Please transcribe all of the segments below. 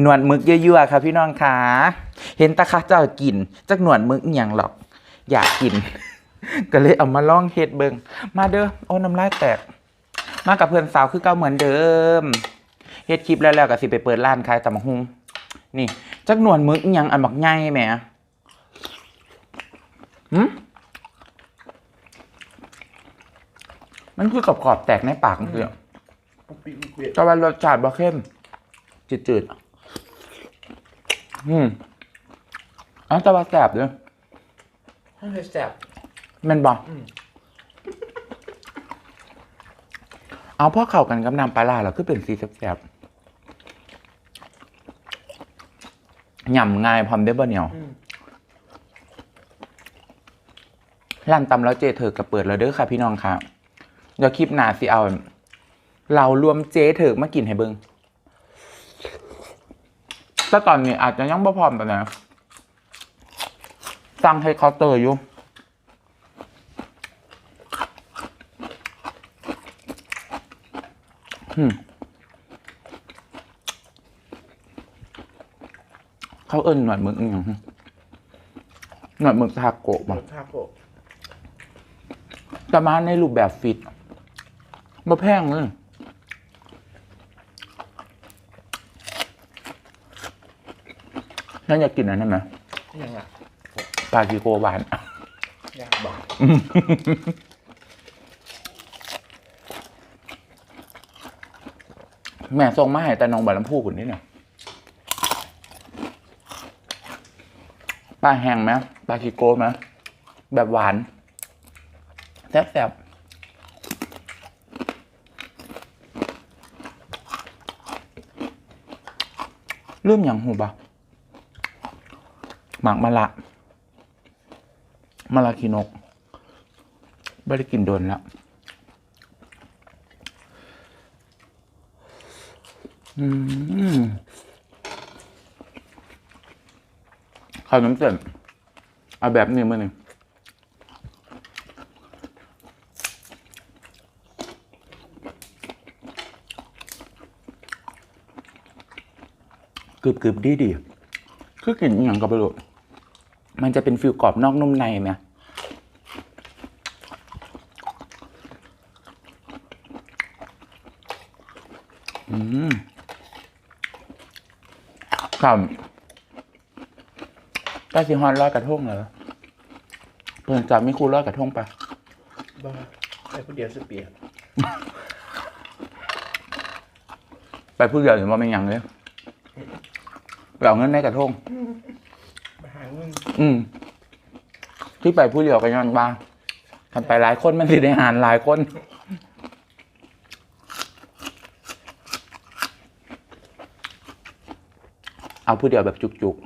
หนวดมึกยั่วๆค่ะพี่น้องค่ะเห็นตาคะเจ้ากินจักหนวดมึกอหย่างหรอก อยากกิน ก็เลยเอามาลองเฮ็ดเบิงมาเด้อโอ้น้ำลายแตก มากับเพื่อนสาวคือเก่าเหมือนเดิมเฮ็ดคลิปแล้วแล้วก็สิไปเปิดร้านขายตำบักหุ่งนี่จักหนวดมึกอหย่างอันบักใหญ่แหมหืมมันคือกรอบๆแตกในปากมันคือปุ๊บปิ๊บปุ๊บปิ๊บแต่ว่ารสชาติบ่เข้มจืดๆ อืมเอันแต่ว่าแสบเด้อห้องเฮสแซ่บแม่นบ่อืมเอาพ่อเข้ากันกับน้ำปลาร้าแล้วคือเป็นสีแสบๆหย่ำง่ายพร้อมได้บ่เหนียว อืมร้านตำแล้วเจเธอกับเปิดแล้วเด้อค่ะพี่น้องค่ะ เดี๋ยวคลิปหน้าสิเอา เรารวมเจเถอะมากินให้เบิง แต่ตอนนี้อาจจะยังบ่พร้อมปานนะสั่งให้เคาน์เตอร์อยู่อืมเขาเอิ้นหนวดหมึกอหย่างหึหนวดหมึกทาโกะหบ่มูทาโกะจะมาในรูปแบบฟิตมาแพงเลย นั่นอยากกินอันนั้นไหมยังไงปลาคิโกหวานอยากบอกแม่ส่งมาให้แต่น้องบาลำพูคนนี้เนี่ยปลาแห้งไหมปลาคิโกไหมแบบหวานแซ่บๆเริ่มอย่างหูบะ หมักมะละมะละคีนกไม่ได้กินโดนแล้วข้าวน้ำเส้นเอาแบบนี้มาหนึ่งกึบกึบดีดี คือกินอหย่างกับไปโลดมันจะเป็นฟิลกรอบนอกนุ่มในไหมอืมครับใกล้สิฮอนร้อยกระทงแล้วเพิ่นจับมีครูร้อยกระทงไปะบ้าไอ้คนเดียวสเปียกไปผู้เดียวเห็นว่าไม่นหยังเลย ไปเอาเงินในกระทง ไปหาเงินอืม ที่ไปผู้เดียวกันยันบ้างกันไปหลายคนมันสิได้หารหลายคน เอาผู้เดียวแบบจุก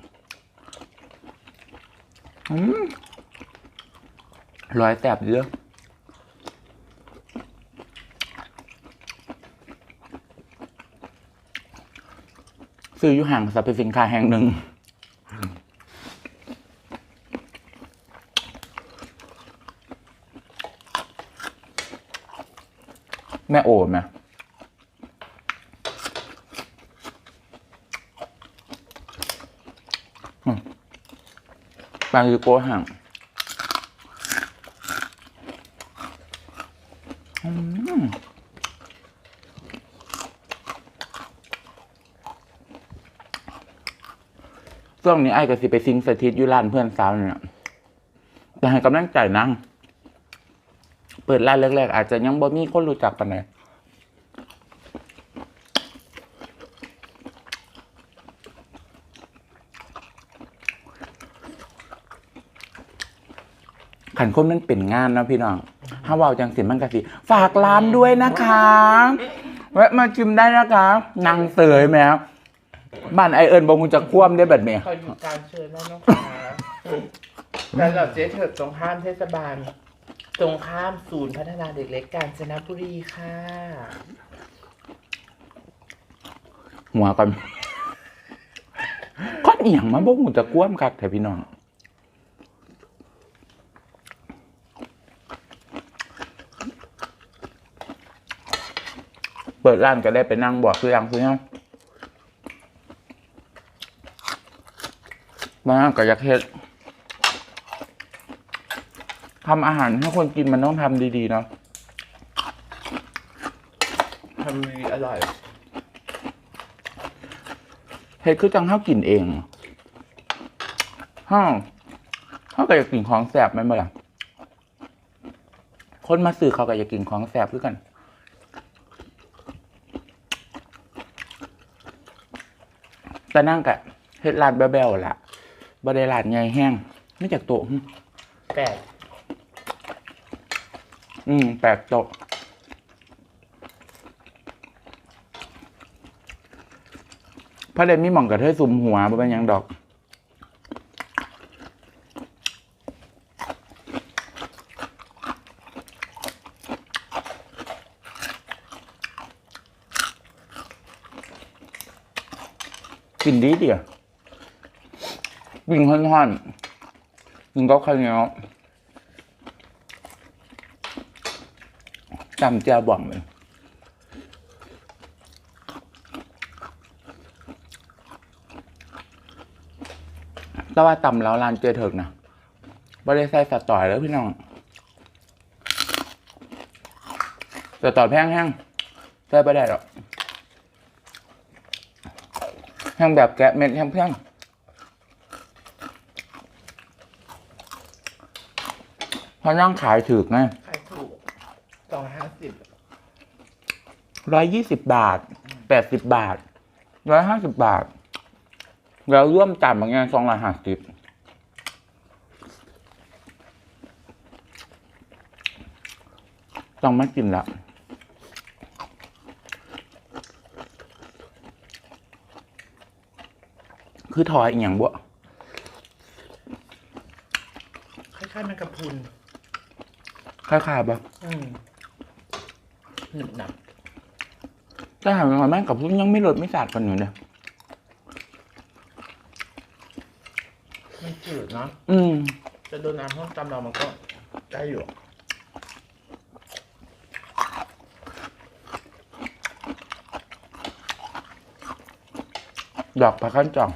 ๆอืมร้อยแตบเยอะ ซื้ออยู่ห่างสรรพสินค้าแห่งหนึ่ง แม่โอไหมบางทีโกห่าง ช่วงนี้ไอ้ก็สิไปซิงสถิตอยู่ร้านเพื่อนสาวเนี่ยแต่ให้กำลังใจนั่งเปิดร้านแรกๆอาจจะยังบ่มีคนรู้จักปานใดขันคนมันเป็นงานนะพี่น้องถ้าว่าจังสิมันกะสิฝากร้านด้วยนะคะแวะมาชิมได้นะคะนางเสยแมว บ้านไอเอิญบงจะคว่ำได้แบบนี้เขาอยู่การเชิญแล้วนะคะแต่เราเจ๊เถิดตรงข้ามเทศบาล ตรงข้ามศูนย์พัฒนาเด็กเล็กกาญจนบุรีค่ะหัวก่อนก้อนเอียงมาบ่หูจะคว่ำคักแต่พี่น้องเปิดร้านก็ได้ไปนั่งบอกคือยังคือยัง มาก็อยากเฮ็ดทำอาหารให้คนกินมันต้องทำดีๆเนาะทำดีอร่อยเฮ็ดคือจังเฮากินเองเฮาเฮาก็อยากกินของแซ่บแม่นบ่ล่ะคนมาซื้อเขาก็อยากกินของแซ่บคือกันแต่นั่งกะเฮ็ดร้านแบ๊วๆล่ะ บ่ได้ร้านใหญ่แห้งไม่จากโต๊ะหึแปดอืมแปลกโต๊ะพระเดมีหม่องกระเทยซุมหัวบ่เป็นหยังดอก กินดีเดียว วิ่งห่อนๆกินก็ข้าวเหนียวจำเจ้าบ่องเลยแต่ว่าตำแล้วร้านเจเถิกนะไม่ได้ใส่สตอยแล้วพี่น้องสตอยแพงแห้งใส่ไม่ได้หรอกแห้งแบบแกะเม็ดแห้งเพียง เพราะนั่งขายถือไงขายถูกสองห้าสิบร้อยยี่สิบบาทแปดสิบบาทร้อยห้าสิบบาทแล้วร่วมจานบางอย่างสองร้อยห้าสิบต้องไม่กินละคือถอยอหย่างบ่ คล้ายๆแมงกะพรุน คล้ายๆบ่อืมหนึบหนับถ้าหากว่าแม่งกับพุ่งยังไม่ลดไม่สาดกันอยู่เนี่ยมันจืดเนาะอืม จะโดนน้ำห้องตำเรามันก็ได้อยู่ ดอกผักขั้นจ่อง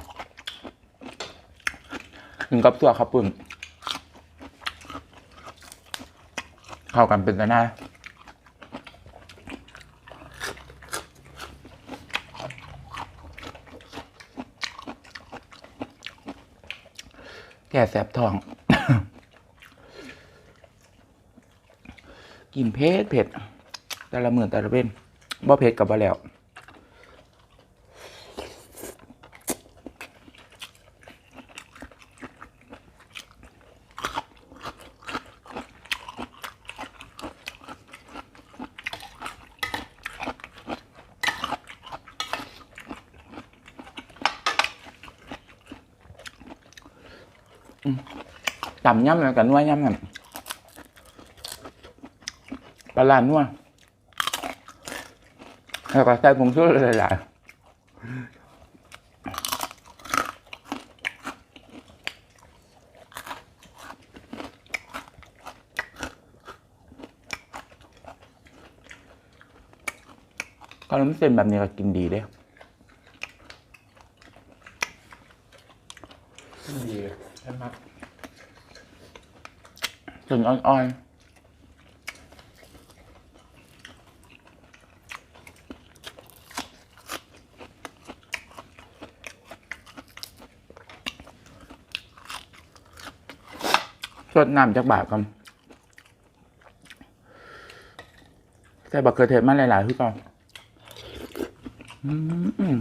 ถึงกับตัวขับปุ่น เข้ากันเป็นกันได้แก่แสบท้อง กินเผ็ดเผ็ดแต่ละหมือแต่ละเป็นบ่เผ็ดกับบ่แล้ว ตำย่ำแล้วกันนัวย่ำกันปลาลานัวแล้วก็ใส่ผงชูรสหลายๆก็น้ำเส้นแบบนี้ก็กินดีเด้ดี ใช่ไหมจนอ่อนๆสดน้ำจากบาทกันใส่บักเขือเทศมาหลายๆคือก่อนอืม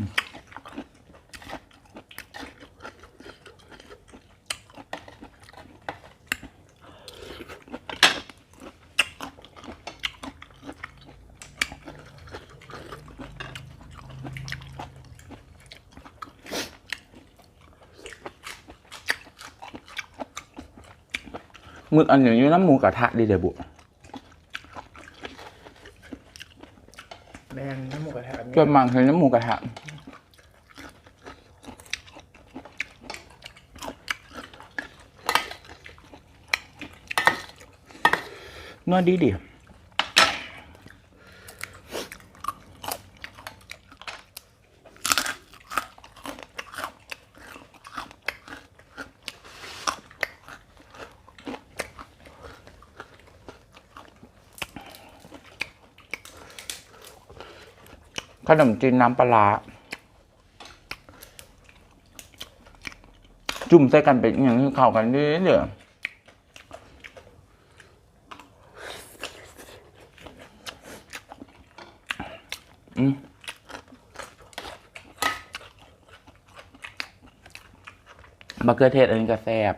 มึกอันอย่างนี้น้ำหมูกระทะดีเดบุแมงน้ำหมูกระทะจนมังคือน้ำหมูกระทะนวดดีดิ ขนมจีนน้ำปลาจุ่มใส่กันเป็นอย่างที่เข้ากันเรื่อยๆอืมมะเขือเทศอันนี้ก็แซ่บ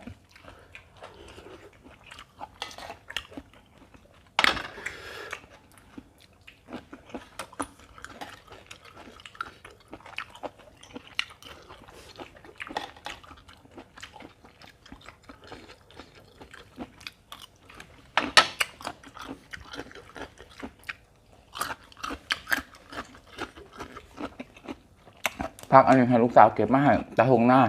พักอันนี้ให้ลูกสาวเก็บมาให้ตาหงหน้า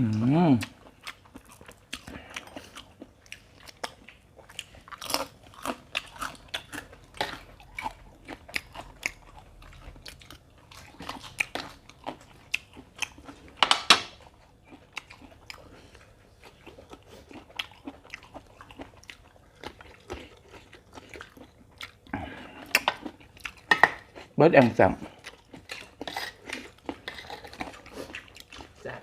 อืมเบิร์ดแองสังำจัด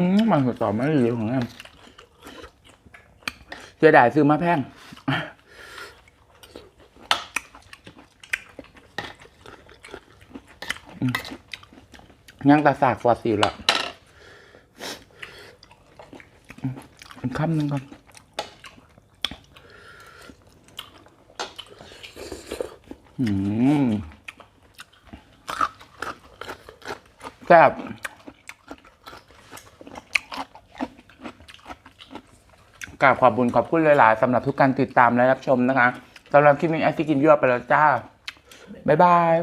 อืมมันต่อไม่เหลือของแอมเสียดายซื้อมาแพงย่างตาสากฟอสซิลละคำหนึ่งก่อนอืมแซ่บ กราบขอบบุญขอบคุณหลายๆสำหรับทุกการติดตามและรับชมนะคะสำหรับคลิปนี้ไอซิกินยั่วไปแล้วจ้าบ๊ายบาย